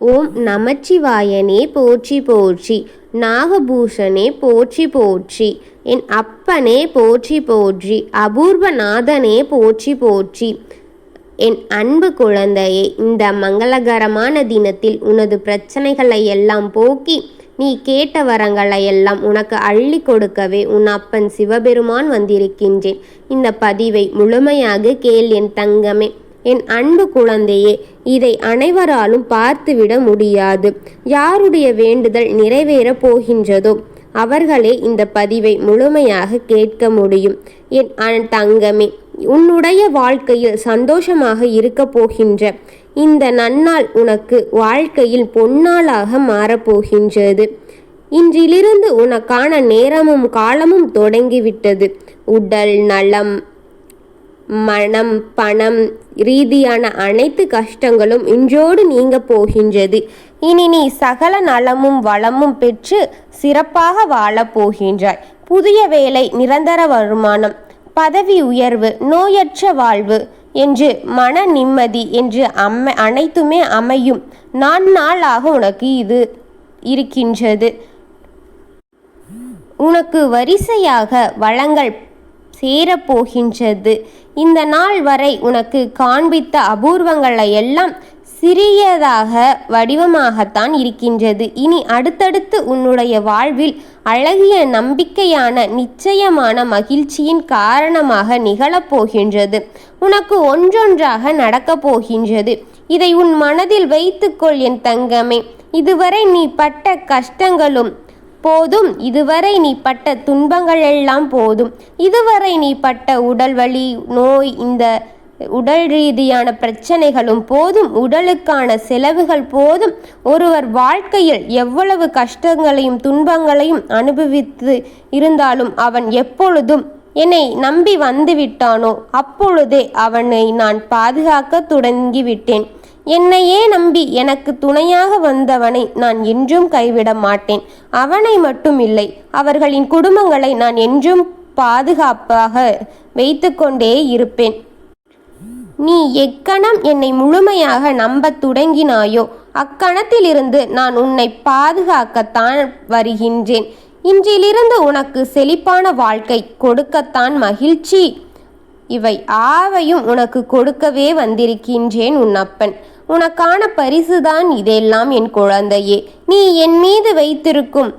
ஓம் நமச்சிவாயனே போற்றி போற்றி நாகபூஷனே போற்றி போற்றி என் அப்பனே போற்றி போற்றி அபூர்வநாதனே போற்றி போற்றி. என் அன்பு குழந்தையே இந்த மங்களகரமான தினத்தில் உனது பிரச்சனைகளை எல்லாம் போக்கி நீ கேட்ட வரங்களை எல்லாம் உனக்கு அள்ளி கொடுக்கவே உன் அப்பன் சிவபெருமான் வந்திருக்கின்றேன். இந்த பதிவை முழுமையாக கேள் என் தங்கமே. என் அன்பு குழந்தையே இதை அனைவராலும் பார்த்துவிட முடியாது. யாருடைய வேண்டுதல் நிறைவேறப் போகின்றதோ அவர்களே இந்த பதிவை முழுமையாக கேட்க முடியும். என் தங்கமே உன்னுடைய வாழ்க்கையில் சந்தோஷமாக இருக்க போகின்ற இந்த நன்னாள் உனக்கு வாழ்க்கையில் பொன்னாளாக மாறப்போகின்றது இன்றிலிருந்து உனக்கான நேரமும் காலமும் தொடங்கிவிட்டது. உடல் நலம் மனம் பணம் ரீதியான அனைத்து கஷ்டங்களும் இன்றோடு நீங்க போகின்றது. இனி நீ சகல நலமும் வளமும் பெற்று சிறப்பாக வாழப் போகின்றாய். புதிய வேலை நிரந்தர வருமானம் பதவி உயர்வு நோயற்ற வாழ்வு என்று மன நிம்மதி என்று அம்ம அனைத்துமே அமையும். நான் நாளாக உனக்கு இது இருக்கின்றது. உனக்கு வரிசையாக வளங்கள் சேரப்போகின்றது. இந்த நாள் வரை உனக்கு காண்பித்த அபூர்வங்களை எல்லாம் சிறியதாக வடிவமாகத்தான் இருக்கின்றது. இனி அடுத்தடுத்து உன்னுடைய வாழ்வில் அழகிய நம்பிக்கையான நிச்சயமான மகிழ்ச்சியின் காரணமாக நிகழப்போகின்றது. உனக்கு ஒன்றொன்றாக நடக்கப் போகின்றது. இதை உன் மனதில் வைத்துக்கொள் என் தங்கமே. இதுவரை நீ பட்ட கஷ்டங்களும் போதும். இதுவரை நீ பட்ட துன்பங்கள் எல்லாம் போதும். இதுவரை நீ பட்ட உடல் வலி நோய் இந்த உடல் ரீதியான பிரச்சனைகளும் போதும். உடலுக்கான செலவுகள் போதும். ஒருவர் வாழ்க்கையில் எவ்வளவு கஷ்டங்களையும் துன்பங்களையும் அனுபவித்து இருந்தாலும் அவன் எப்பொழுதும் என்னை நம்பி வந்து விட்டானோ அப்பொழுதே அவனை நான் பாதுகாக்க தொடங்கிவிட்டேன். என்னையே நம்பி எனக்கு துணையாக வந்தவனை நான் என்றும் கைவிட மாட்டேன். அவனை மட்டும் இல்லை அவர்களின் குடும்பங்களை நான் என்றும் பாதுகாப்பாக வைத்துக்கொண்டே இருப்பேன். நீ எக்கணம் என்னை முழுமையாக நம்பத் தொடங்கினாயோ அக்கணத்திலிருந்து நான் உன்னை பாதுகாக்கத்தான் வருகின்றேன். இன்றிலிருந்து உனக்கு செழிப்பான வாழ்க்கை கொடுக்கத்தான் மகிழ்ச்சி. இவை ஆவையும் உனக்கு கொடுக்கவே வந்திருக்கின்றேன் உன் அப்பன். உனக்கான பரிசுதான் இதெல்லாம் என் குழந்தையே. நீ என் மீது வைத்திருக்கும்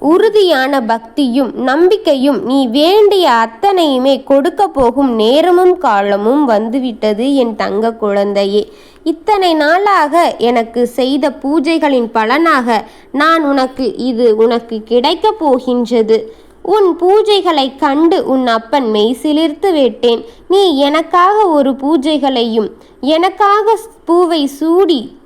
உறுதியான பக்தியும் நம்பிக்கையும் நீ வேண்டிய அத்தனையுமே கொடுக்க போகும் நேரமும் காலமும் வந்துவிட்டது என் தங்க குழந்தையே. இத்தனை நாளாக எனக்கு செய்த பூஜைகளின் பலனாக நான் உனக்கு இது உனக்கு கிடைக்கப் போகின்றது. உன் பூஜைகளை கண்டு உன் அப்பன் மெய் சிலிர்த்து விட்டேன். நீ எனக்காக ஒரு பூஜைகளையும் எனக்காக பூவை சூடி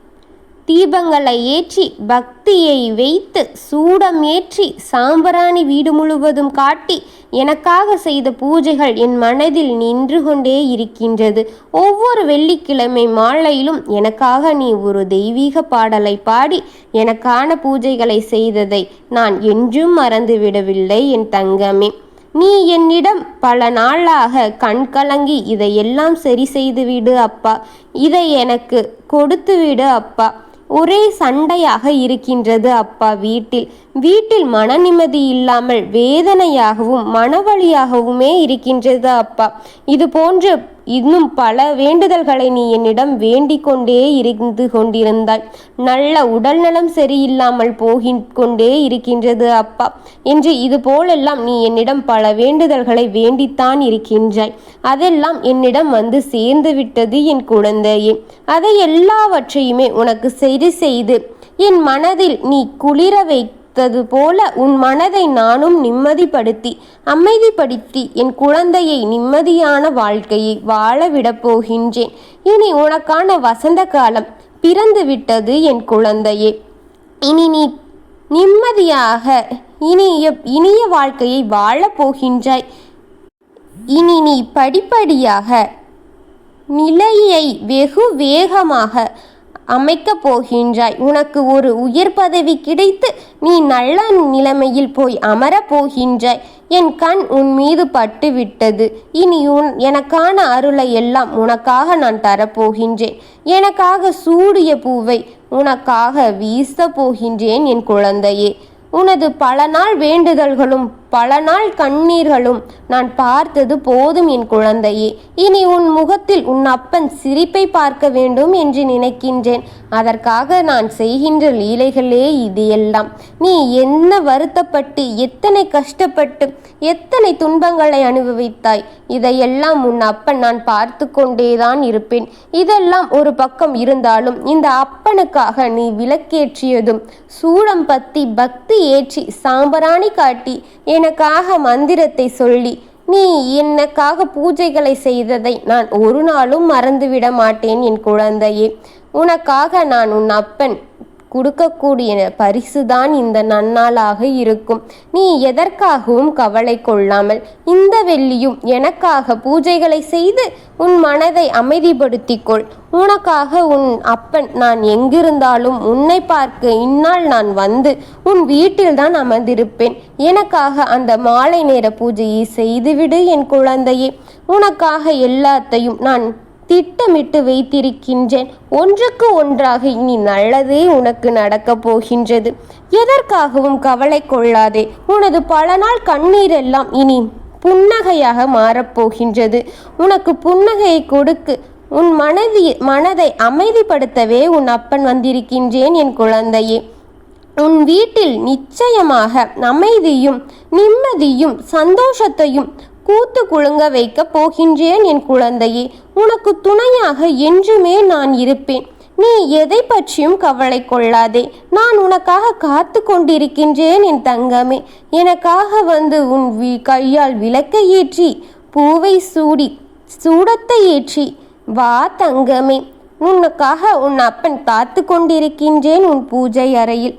தீபங்களை ஏற்றி பக்தியை வைத்து சூடம் ஏற்றி சாம்பராணி வீடு முழுவதும் காட்டி எனக்காக செய்த பூஜைகள் என் மனதில் நின்று கொண்டே இருக்கின்றது. ஒவ்வொரு வெள்ளிக்கிழமை மாலையிலும் எனக்காக நீ ஒரு தெய்வீக பாடலை பாடி எனக்கான பூஜைகளை செய்ததை நான் என்றும் மறந்துவிடவில்லை என் தங்கமே. நீ என்னிடம் பல நாளாக கண்கலங்கி இதையெல்லாம் சரி செய்துவிடு அப்பா. இதை எனக்கு கொடுத்து விடு அப்பா. ஒரே சண்டையாக இருக்கின்றது அப்பா வீட்டில். வீட்டில் மன நிம்மதி இல்லாமல் வேதனையாகவும் மனவழியாகவுமே இருக்கின்றது அப்பா. இது போன்று இன்னும் பல வேண்டுதல்களை நீ என்னிடம் வேண்டிக் கொண்டே இருந்து கொண்டிருந்தாய். நல்ல உடல்நலம் சரியில்லாமல் போகின் கொண்டே இருக்கின்றது அப்பா. என்று இது போலெல்லாம் நீ என்னிடம் பல வேண்டுதல்களை வேண்டித்தான் இருக்கின்றாய். அதெல்லாம் என்னிடம் வந்து சேர்ந்து விட்டது என் குழந்தையே. அதை எல்லாவற்றையுமே உனக்கு சரி செய்து என் மனதில் நீ குளிர வைக்க வைத்தது போல உன் மனதை நானும் நிம்மதிப்படுத்தி அமைதிப்படுத்தி என் குழந்தையை நிம்மதியான வாழ்க்கையை வாழ விடப் போகின்றேன். இனி உனக்கான வசந்த காலம் பிறந்து விட்டது என் குழந்தையே. இனி நீ நிம்மதியாக இனிய இனிய வாழ்க்கையை வாழப் போகின்றாய். இனி நீ படிப்படியாக நிலையை வெகு வேகமாக அமைக்கப் போகின்றாய். உனக்கு ஒரு உயர் பதவி கிடைத்து நீ நல்ல நிலைமையில் போய் அமரப் போகின்றாய். என் கண் உன் மீது பட்டு விட்டது இனி உன் எனக்கான அருளை எல்லாம் உனக்காக நான் தரப்போகின்றேன் எனக்காக சூடிய பூவை உனக்காக வீச போகின்றேன் என் குழந்தையே. உனது பல நாள் வேண்டுதல்களும் பல நாள் கண்ணீர்களும் நான் பார்த்தது போதும் என் குழந்தையே. இனி உன் முகத்தில் உன் அப்பன் சிரிப்பை பார்க்க வேண்டும் என்று நினைக்கின்றேன். அதற்காக நான் செய்கின்ற லீலைகளே இது எல்லாம் நீ என்ன வருத்தப்பட்டு எத்தனை கஷ்டப்பட்டு எத்தனை துன்பங்களை அனுபவித்தாய்? இதையெல்லாம் உன் அப்பன் நான் பார்த்து கொண்டேதான் இருப்பேன். இதெல்லாம் ஒரு பக்கம் இருந்தாலும் இந்த அப்பனுக்காக நீ விளக்கேற்றியதும் சூடம் பத்தி பக்தி ஏற்றி சாம்பராணி காட்டி எனக்காக மந்திரத்தை சொல்லி நீ எனக்காக பூஜைகளை செய்ததை நான் ஒரு நாளும் மறந்துவிட மாட்டேன் என் குழந்தையே. உனக்காக நான் உன் அப்பன் கொடுக்கக்கூடிய பரிசுதான் இந்த நன்னாளாக இருக்கும். நீ எதற்காகவும் கவலை கொள்ளாமல் இந்த வெள்ளியும் எனக்காக பூஜைகளை செய்து உன் மனதை அமைதிப்படுத்திக் கொள் உனக்காக உன் அப்பன் நான் எங்கிருந்தாலும் உன்னை பார்க்க இந்நாள் நான் வந்து உன் வீட்டில்தான் அமர்ந்திருப்பேன். எனக்காக அந்த மாலை நேர பூஜையை செய்துவிடு என் குழந்தையே. உனக்காக எல்லாத்தையும் நான் திட்டமிட்டு வைத்திருக்கின்றேன். ஒன்றுக்கு ஒன்றாக இனி நல்லதே உனக்கு நடக்கப் போகின்றது. எதற்காகவும் கவலை கொள்ளாதே. உனது பல நாள் கண்ணீரெல்லாம் இனி புன்னகையாக மாறப்போகின்றது உனக்கு புன்னகையை கொடுக்கு. உன் மனதி மனதை அமைதிப்படுத்தவே உன் அப்பன் வந்திருக்கின்றேன் என் குழந்தையே. உன் வீட்டில் நிச்சயமாக அமைதியும் நிம்மதியும் சந்தோஷத்தையும் கூத்து குலுங்க வைக்கப் போகின்றேன் என் குழந்தையே. உனக்கு துணையாக என்றுமே நான் இருப்பேன். நீ எதை பற்றியும் கவலை கொள்ளாதே. நான் உனக்காக காத்து கொண்டிருக்கின்றேன் என் தங்கமே. எனக்காக வந்து உன் வி கையால் விளக்கை ஏற்றி பூவை சூடி சூடத்தை ஏற்றி வா தங்கமே. உனக்காக உன் அப்பன் காத்து கொண்டிருக்கின்றேன் உன் பூஜை அறையில்.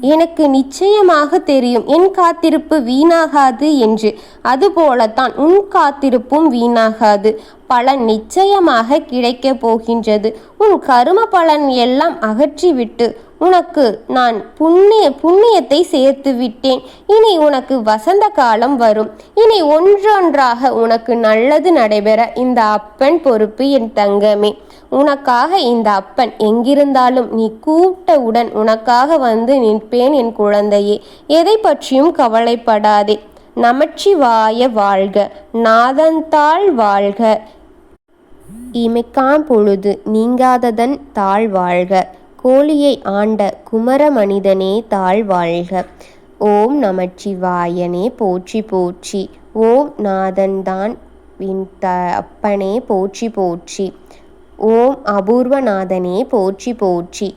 எனக்கு நிச்சயமாக தெரியும் என் காத்திருப்பு வீணாகாது என்று. அதுபோலத்தான் உன் காத்திருப்பும் வீணாகாது. பலன் நிச்சயமாக கிடைக்கப் போகின்றது. உன் கரும பலன் எல்லாம் அகற்றிவிட்டு உனக்கு நான் புண்ணிய புண்ணியத்தை சேர்த்து விட்டேன் இனி உனக்கு வசந்த காலம் வரும். இனி ஒன்றொன்றாக உனக்கு நல்லது நடைபெற இந்த அப்பன் பொறுப்பு என் தங்கமே. உனக்காக இந்த அப்பன் எங்கிருந்தாலும் நீ கூப்பிட்டவுடன் உனக்காக வந்து நிற்பேன் என் குழந்தையே. எதை பற்றியும் கவலைப்படாதே. நமச்சிவாய வாழ்க. நாதந்தாள் வாழ்க. இமைக்காம் பொழுது நீங்காததன் தாழ் வாழ்க. கோழியை ஆண்ட குமர மனிதனே தாழ் வாழ்க. ஓம் நமச்சிவாயனே போற்றி போற்றி. ஓம் நாதன்தான் வின் த அப்பனே போற்றி போற்றி. ஓம் அபூர்வநாதனே போற்றி போற்றி.